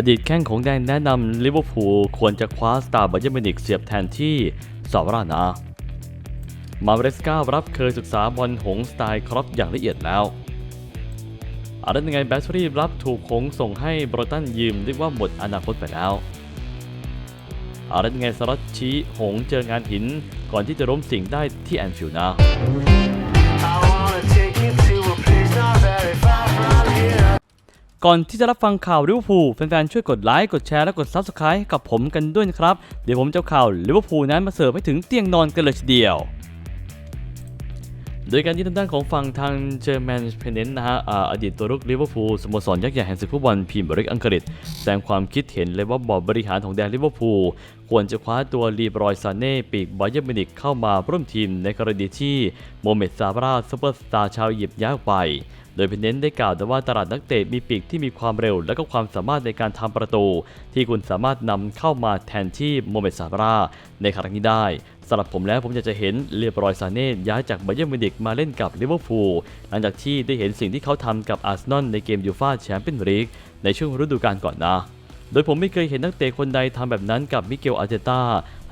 อดีตแข้งของแดงแนะนำลิเวอร์พูลควรจะคว้าสตาร์บัยเยอร์มินิกเสียบแทนที่ซาวรานะมาเรสการับเคยศึกษาบอลหงสไตล์ครอปอย่างละเอียดแล้วอะไรยังไงแบตเตอรี่รับถูกหงส่งให้บรตันยืมเรียกว่าหมดอนาคตไปแล้วอะไรยังไงสล็อตชี้หงเจองานหินก่อนที่จะล้มสิ่งได้ที่แอนฟิลด์นะ ก่อนที่จะรับฟังข่าวลิเวอร์พูลแฟนๆช่วยกดไลค์กดแชร์และกด Subscribe กับผมกันด้วยนะครับ เดี๋ยวผมจะเอาข่าวลิเวอร์พูลนั้นมาเสิร์ฟให้ถึงเตียงนอนกันเลยทีเดียว โดยการยืนทางด้านของฝั่งทางเจอร์แมนเพนเนนนะฮะอดีตตัวรุกลิเวอร์พูลสโมสรยักษ์ใหญ่แห่งศึกฟุตบอลพรีเมียร์ลีกอังกฤษแสดงความคิดเห็นเลยว่าบอร์ดบริหารของแดนลิเวอร์พูลควรจะคว้าตัวลีบรอยซาเน่ปีกบาเยอร์มินิกเข้ามาร่วมทีมในกรณีที่โมเมดซาบราซูเปอร์สตาร์ชาวอียิปต์ย้ายไป โดยเพนเน้นได้กล่าวแต่ว่าตลาดนักเตะมีปีกที่มีความเร็ว และก็ความสามารถในการทำประตู ที่คุณสามารถนำเข้ามาแทนที่โมเมตซาบราในครั้งนี้ได้สำหรับผมแล้วผมอยากจะเห็นเรียบรอยซาเน่ย้ายจากบาเยอร์มิวนิกมาเล่นกับลิเวอร์พูลหลังจากที่ได้เห็นสิ่งที่เขาทำกับอาร์เซนอลในเกมยูฟ่าแชมเปี้ยนส์ลีกในช่วงฤดูกาลก่อนนะ โดยผมไม่เคยเห็นนักเตะคนใดทำแบบนั้นกับมิเกลอาร์เตต้า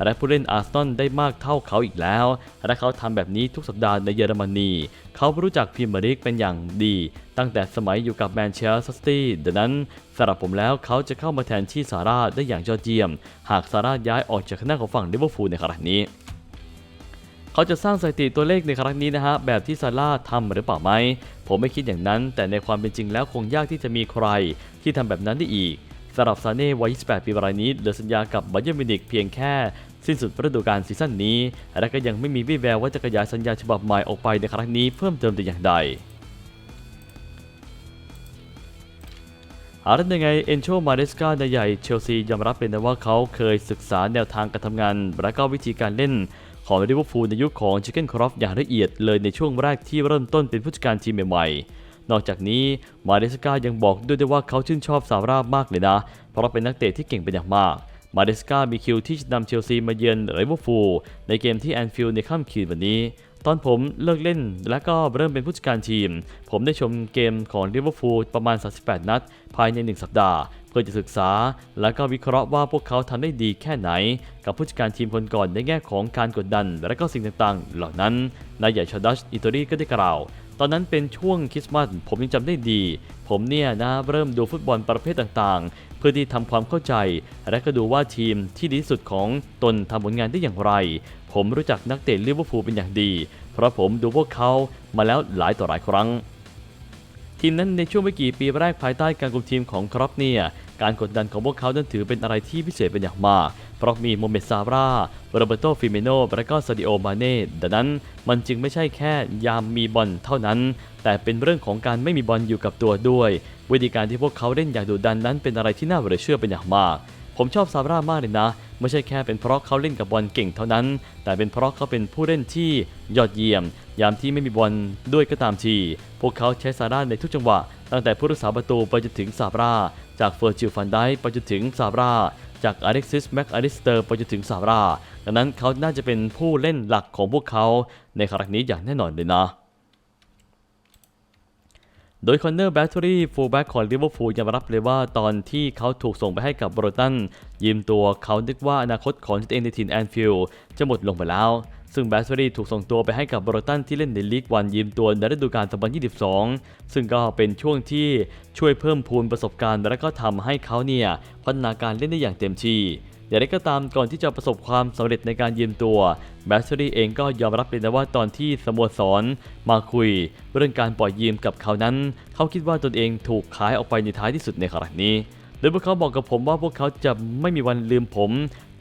และผู้เล่นอาร์เซนอลได้มากเท่าเขาอีกแล้ว และเขาทำแบบนี้ทุกสัปดาห์ในเยอรมนี เขารู้จักพรีเมียร์ลีกเป็นอย่างดี ตั้งแต่สมัยอยู่กับแมนเชสเตอร์ซิตี้ดังนั้นสำหรับผมแล้วเขาจะเข้ามาแทนที่ซาร่าได้อย่างยอดเยี่ยม หากซาร่าย้ายออกจากคณะของฝั่งลิเวอร์พูลในครั้งนี้เขาจะสร้างสถิติตัวเลขในครั้งนี้นะฮะ แบบที่ซาร่าทำหรือเปล่าไหม ผมไม่คิดอย่างนั้น แต่ในความเป็นจริงแล้วคงยากที่จะมีใครที่ทำแบบนั้นได้อีก สำหรับซาเน่วัย 28 ปีรายนี้เหลือสัญญากับบาเยอร์มิวนิกเพียงแค่สิ้นสุดฤดูกาลซีซั่นนี้ และก็ยังไม่มีวี่แววว่าจะขยายสัญญาฉบับใหม่ออกไปในครั้งนี้เพิ่มเติมแต่อย่างใดอาร์ตยังไงเอนโชมาเดสกาในใหญ่เชลซียอมรับเลยนะว่าเขาเคยศึกษาแนวทางการทำงาน และก็วิธีการเล่นของลิเวอร์พูลในยุคของชิคเก้นครอฟอย่างละเอียดเลยในช่วงแรกที่เริ่มต้นเป็นผู้จัดการทีมใหม่ๆ นอกจากนี้มาเดสกายังบอกด้วยได้ว่าเขาชื่นชอบซาร่ามากเลยนะ เพราะเป็นนักเตะที่เก่งเป็นอย่างมาก มาเดสกามีคิวที่จะนำเชลซีมาเยือนลิเวอร์พูลในเกมที่แอนฟิลด์ในค่ำคืนวันนี้ตอนผมเลิกเล่นและก็เริ่มเป็นผู้จัดการทีม ผมได้ชมเกมของลิเวอร์พูลประมาณ 38 นัด ภายใน 1 สัปดาห์ เพื่อจะศึกษา และก็วิเคราะห์ว่าพวกเขาทำได้ดีแค่ไหน กับผู้จัดการทีมคนก่อนในแง่ของการกดดัน และก็สิ่งต่างๆ เหล่านั้นนายใหญ่ชาดัชอิตาลีก็ได้กล่าว ตอนนั้นเป็นช่วงคริสต์มาสผมยังจำได้ดี ผมเนี่ยนะเริ่มดูฟุตบอลประเภทต่างๆ เพื่อที่ทำความเข้าใจ และก็ดูว่าทีมที่ดีสุดของตนทำผลงานได้อย่างไร ผมรู้จักนักเตะลิเวอร์พูลเป็นอย่างดี เพราะผมดูพวกเขามาแล้วหลายต่อหลายครั้ง ทีมนั้นในช่วงไม่กี่ปีแรกภายใต้การคุมทีมของครอปเนี่ย การกดดันของพวกเขานั้นถือเป็นอะไรที่พิเศษเป็นอย่างมาก เพราะมีโมเมดซาร่าโรเบโตฟิเมโนและก็ซาดิโอมาเน่ดังนั้นมันจึงไม่ใช่แค่ยามมีบอลเท่านั้น แต่เป็นเรื่องของการไม่มีบอลอยู่กับตัวด้วย วิธีการที่พวกเขาเล่นอย่างดุดันนั้นเป็นอะไรที่น่าเหลือเชื่อเป็นอย่างมาก ผมชอบซาร่ามากเลยนะไม่ใช่แค่เป็นเพราะเขาเล่นกับบอลเก่งเท่านั้น แต่เป็นเพราะเขาเป็นผู้เล่นที่ยอดเยี่ยม ยามที่ไม่มีบอลด้วยก็ตามที พวกเขาใช้ซาร่าในทุกจังหวะ ตั้งแต่ผู้รักษาประตูไปจนถึงซาบรา จากเฟอร์จิลฟันไดไปจนถึงซาบรา จากอเล็กซิสแม็กอลิสเตอร์ไปจนถึงซาบรา ดังนั้นเขาน่าจะเป็นผู้เล่นหลักของพวกเขาในครั้งนี้อย่างแน่นอนเลยนะโดยคอนเนอร์แบตเตอรี่ฟูลแบ็กของลิเวอร์พูลยอมรับเลยว่าตอนที่เขาถูกส่งไปให้กับโบรตันยืมตัวเขานึกว่าอนาคตของตัวเองในทีมแอนฟิลด์จะหมดลงไปแล้ว ซึ่งแบตเตอรี่ถูกส่งตัวไปให้กับบรตันที่เล่นในลีกวันยืมตัวในฤดูกาล 2022 ซึ่งก็เป็นช่วงที่ช่วยเพิ่มพูนประสบการณ์ และก็ทำให้เขาเนี่ยพัฒนาการเล่นได้อย่างเต็มที่อย่างไรก็ตามก่อนที่จะประสบความสำเร็จในการยืมตัวแบสเตอรี่เองก็ยอมรับเลยนะว่าตอนที่สโมสรมาคุย เรื่องการปล่อยยืมกับเขานั้น เขาคิดว่าตนเองถูกขายออกไปในท้ายที่สุดในครั้งนี้ ยพวกเขาบอกกับผมว่าพวกเขาจะไม่มีวันลืมผม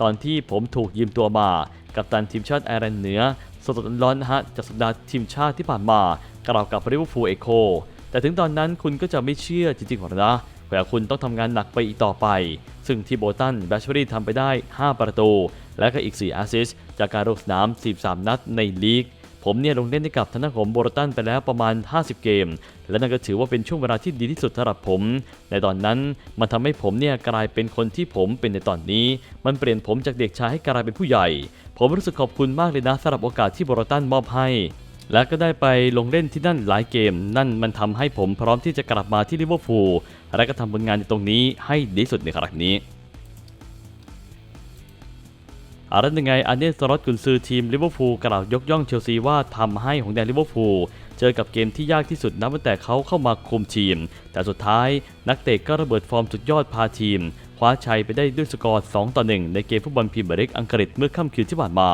ตอนที่ผมถูกยืมตัวมากับตันทีมชาติไอร์แลนด์เหนือสดร้อนๆนฮะจากสัปดาห์ทีมชาติที่ผ่านมากล่าวกับลิเวอร์พูลเอโคแต่ถึงตอนนั้นคุณก็จะไม่เชื่อจริงๆหรอกนะแต่คุณต้องทำงานหนักไปอีกต่อไป ซึ่งที่โบตันแบชเบอรี่ทำไปได้ 5 ประตู และก็อีก 4 แอสซิสต์จากการลงสนาม43นัดในลีก ผมเนี่ยลงเล่นให้กับทางด้านของโบรตันไปแล้วประมาณ 50 เกม และนั่นก็ถือว่าเป็นช่วงเวลาที่ดีที่สุดสำหรับผม ในตอนนั้นมันทำให้ผมเนี่ยกลายเป็นคนที่ผมเป็นในตอนนี้ มันเปลี่ยนผมจากเด็กชายให้กลายเป็นผู้ใหญ่ ผมรู้สึกขอบคุณมากเลยนะสำหรับโอกาสที่โบรตันมอบให้และก็ได้ไปลงเล่นที่นั่นหลายเกม นั่นมันทำให้ผมพร้อมที่จะกลับมาที่ลิเวอร์พูลและก็ทำผลงานในตรงนี้ให้ดีสุดในครั้งนี้ อารันยังไงอันเดนสลอตกุนซือทีมลิเวอร์พูลกล่าวยกย่องเชลซีว่าทำให้ของแดนลิเวอร์พูลเจอกับเกมที่ยากที่สุดนับตั้งแต่เขาเข้ามาคุมทีม แต่สุดท้ายนักเตะก็ระเบิดฟอร์มสุดยอดพาทีม คว้าชัยไปได้ด้วยสกอร์ 2 ต่อ 1 ในเกมฟุตบอลพรีเมียร์ลีกอังกฤษเมื่อค่ำคืนที่ผ่านมา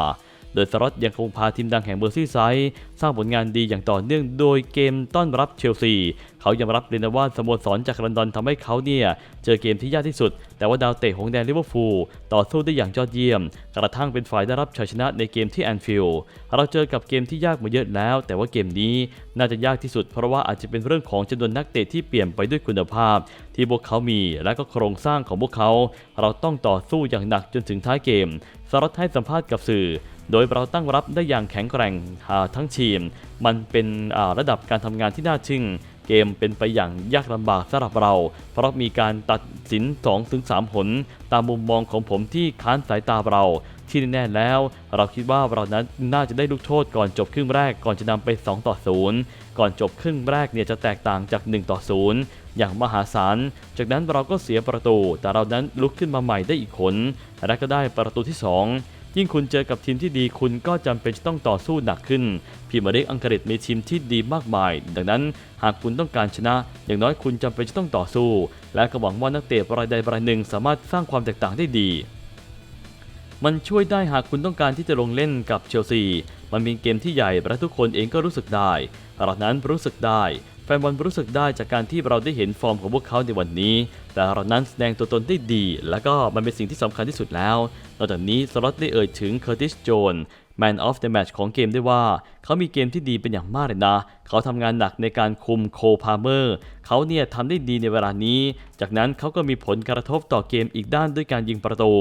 โดยสล็อตยังคงพาทีมดังแห่งเบอร์ซี่ไซด์สร้างผลงานดีอย่างต่อเนื่องโดยเกมต้อนรับเชลซี เขายอมรับเลยนะว่าสโมสรจากลอนดอนทำให้เขาเนี่ย เจอเกมที่ยากที่สุด แต่ว่าดาวเตะของแดนลิเวอร์พูลต่อสู้ได้อย่างยอดเยี่ยม กระทั่งเป็นฝ่ายได้รับชัยชนะในเกมที่แอนฟิลด์เราเจอกับเกมที่ยากมาเยอะแล้ว แต่ว่าเกมนี้น่าจะยากที่สุด เพราะว่าอาจจะเป็นเรื่องของจำนวนนักเตะที่เปลี่ยนไปด้วยคุณภาพ ที่พวกเขามีและก็โครงสร้างของพวกเขา เราต้องต่อสู้อย่างหนักจนถึงท้ายเกมสล็อตให้สัมภาษณ์กับสื่อ โดยเราตั้งรับได้อย่างแข็งแกร่งทั้งทีม มันเป็นระดับการทำงานที่น่าทึ่งเกมเป็นไปอย่างยากลำบากสำหรับเรา เพราะมีการตัดสิน 2-3 หน ตามมุมมองของผมที่ค้านสายตาเรา ที่แน่แล้ว เราคิดว่าเรานั้นน่าจะได้ลูกโทษก่อนจบครึ่งแรกก่อนจะนำไป 2 ต่อ 0 ก่อนจบครึ่งแรกเนี่ยจะแตกต่างจาก 1 ต่อ 0 อย่างมหาศาล จากนั้นเราก็เสียประตู แต่เรานั้นลุกขึ้นมาใหม่ได้อีกคนและก็ได้ประตูที่ 2 ยิ่งคุณเจอกับทีมที่ดีคุณก็จำเป็นจะต้องต่อสู้หนักขึ้นพรีเมียร์ลีกอังกฤษมีทีมที่ดีมากมาย ดังนั้นหากคุณต้องการชนะ อย่างน้อยคุณจำเป็นจะต้องต่อสู้ และก็หวังว่านักเตะรายใดรายหนึ่งสามารถสร้างความแตกต่างได้ดี มันช่วยได้หากคุณต้องการที่จะลงเล่นกับเชลซี มันเป็นเกมที่ใหญ่และทุกคนเองก็รู้สึกได้เรานั้นรู้สึกได้ แฟนบอลรู้สึกได้จากการที่เราได้เห็นฟอร์มของพวกเขาในวันนี้ แต่เรานั้นแสดงตัวตนได้ดี และก็มันเป็นสิ่งที่สำคัญที่สุดแล้ว นอกจากนี้สล็อตได้เอ่ยถึงเคอร์ติสโจน Man of the Match ของเกมได้ว่า เขามีเกมที่ดีเป็นอย่างมากเลยนะ เขาทำงานหนักในการคุมโคพาเมอร์ เขาเนี่ยทำได้ดีในเวลานี้ จากนั้นเขาก็มีผลกระทบต่อเกมอีกด้านด้วยการยิงประตู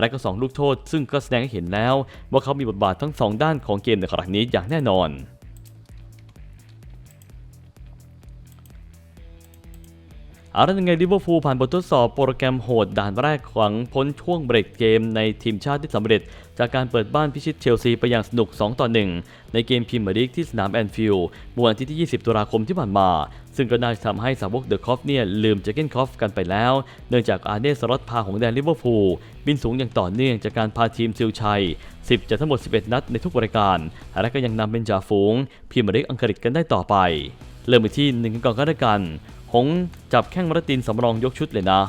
และก็สองลูกโทษ ซึ่งก็แสดงให้เห็นแล้ว ว่าเขามีบทบาททั้งสองด้านของเกมในครั้งนี้อย่างแน่นอน เอาละยังไงลิเวอร์พูลผ่านบททดสอบโปรแกรมโหดด่านแรกหวังพ้นช่วงเบรกเกมในทีมชาติที่สำเร็จ จากการเปิดบ้านพิชิตเชลซีไปอย่างสนุก 2 ต่อ 1 ในเกมพรีเมียร์ลีกที่สนามแอนฟิลด์เมื่อวันที่ 20 ตุลาคมที่ผ่านมา ซึ่งก็น่าจะทำให้สาวกเดอะคอฟเนี่ยลืมเจเกนคอฟกันไปแล้ว เนื่องจากอาร์เนสลอตพาของแดนลิเวอร์พูลบินสูงอย่างต่อเนื่องจากการพาทีมซิลชัย 10 จากทั้งหมด 11 นัดในทุกรายการและก็ยังนำเป็นจ่าฝูงพรีเมียร์ลีกอังกฤษกันได้ต่อไป เริ่มไปที่หนึ่งกันก่อนก็ได้กัน งจับแข้งมาร์ตินสำรองยกชุดเลยนะ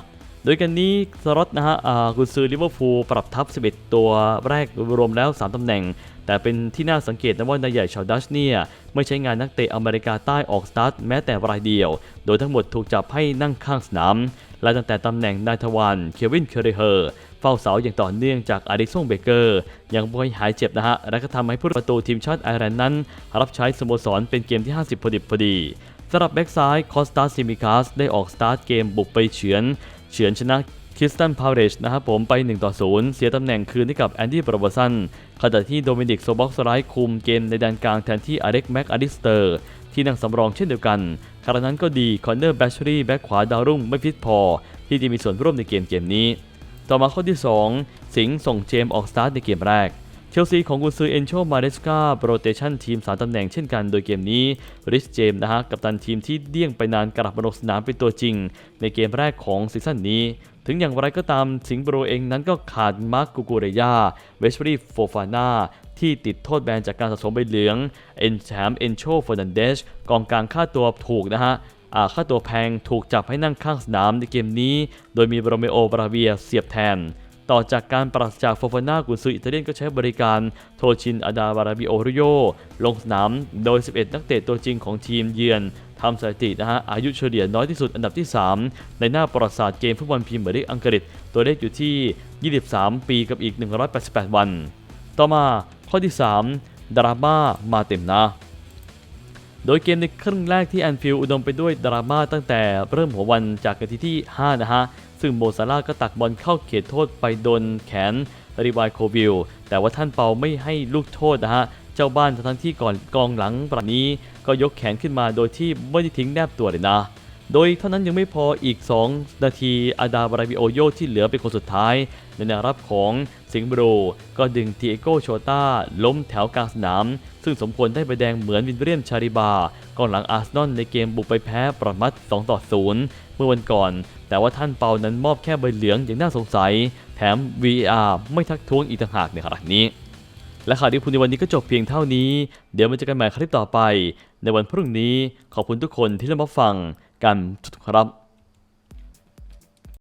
โดยกันนี้สล็อตนะฮะกุนซือลิเวอร์พูลปรับทัพ 11 ตัวแรกรวมแล้ว 3ตำแหน่ง แต่เป็นที่น่าสังเกตนะว่านายใหญ่ชาวดัชเนี่ย ไม่ใช้งานนักเตะอเมริกาใต้ออกสตาร์ทแม้แต่รายเดียว โดยทั้งหมดถูกจับให้นั่งข้างสนามและตั้งแต่ตำแหน่งนายทวารเควินเคอร์เรเฮอร์เฝ้าเสาอย่างต่อเนื่องจากอาริซงเบเกอร์ ยังไม่หายเจ็บนะฮะ และก็ทำให้ผู้ประตูทีมชาติไอร์แลนด์นั้น รับใช้สโมสรเป็นเกมที่ 50 พอดิบพอดี สำหรับแบ็กซ้ายคอสตาซิมิคัสได้ออกสตาร์ทเกมบุกไปเฉือน เฉือนชนะคริสตันพาวเรชนะครับผมไป 1 ต่อ 0 เสียตำแหน่งคืนให้กับแอนดี้บรบสันขณะที่โดมินิกโซบ็อกสไลด์คุมเกมในแดนกลางแทนที่อเล็กแม็กอลิสเตอร์ ที่นั่งสำรองเช่นเดียวกันขณะนั้นก็ดีคอนเนอร์แบชชอรี่แบ็กขวาดาวรุ่งไม่ฟิตพอ ที่จะมีส่วนร่วมในเกมเกมนี้ ต่อมาข้อที่ 2 สิงห์ส่งเจมออกสตาร์ทในเกมแรก ชลซีของกุนซือเอนโชมาเดสกาโรเตชันทีม3ตำแหน่งเช่นกันโดยเกมนี้ริชเจมส์นะฮะกับตันทีมที่เดี้ยงไปนานกลับมาลงสนามเป็นตัวจริง ในเกมแรกของซีซั่นนี้ ถึงอย่างไรก็ตามสิงห์โปรเองนั้นก็ขาดมาร์กกูกูเรยาเวชรีโฟฟาน่าที่ติดโทษแบนจากการสะสมใบเหลืองเอนแชมเอนโชเฟอร์นันเดสกองกลางค่าตัวถูกนะฮะอาค่าตัวแพงถูกจับให้นั่งข้างสนามในเกมนี้ โดยมีโรเมโอบราเวียเสียบแทน ต่อจากการปราศจากโฟฟาน่ากุนซืออิตาเลียนก็ใช้บริการโทชินอาดาบาราบิโอริโยลงสนามโดย 11 นักเตะตัวจริงของทีมเยือนทำสถิตินะฮะ อายุเฉลี่ยน้อยที่สุดอันดับที่ 3 ในหน้าประวัติศาสตร์เกมฟุตบอลพรีเมียร์ลีกอังกฤษ ตัวเลขอยู่ที่ 23 ปีกับอีก 188 วัน ต่อมาข้อที่ 3 ดราม่ามาเต็มนะ โดยเกมในครึ่งแรกที่แอนฟิลด์อุดมไปด้วยดราม่าตั้งแต่เริ่มหัววันจากนาทีที่ 5 นะฮะ ซึ่งโมซาร่าห์ก็ตักบอลเข้าเขตโทษไปโดนแขนรีวายโควิลแต่ว่าท่านเปาไม่ให้ลูกโทษนะฮะ เจ้าบ้านทั้งที่ก่อนกองหลังประนี้ ก็ยกแขนขึ้นมาโดยที่ไม่ได้ทิ้งแนบตัวเลยนะ โดยเท่านั้นยังไม่พออีก 2 นาทีอาดาบราบิโอโยที่เหลือเป็นคนสุดท้าย ในแนวรับของสิงห์บรูก็ดึงทีเอโกโชต้าล้มแถวกลางสนาม ซึ่งสมควรได้ใบแดงเหมือนวินเวียมชาริบากองหลังอาร์เซนอลในเกมบุกไปแพ้ประมัด2ต่อ0เมื่อวันก่อน แต่ว่าท่านเปานั้นมอบแค่ใบเหลืองอย่างน่าสงสัย แถม VAR ไม่ทักท้วงอีกต่างหากในขณะนี้ และข่าวดีพูดในวันนี้ก็จบเพียงเท่านี้ เดี๋ยวมาเจอกันใหม่คลิปต่อไป ในวันพรุ่งนี้ขอบคุณทุกคนที่ริ่มมาฟัง กันทุกๆครับ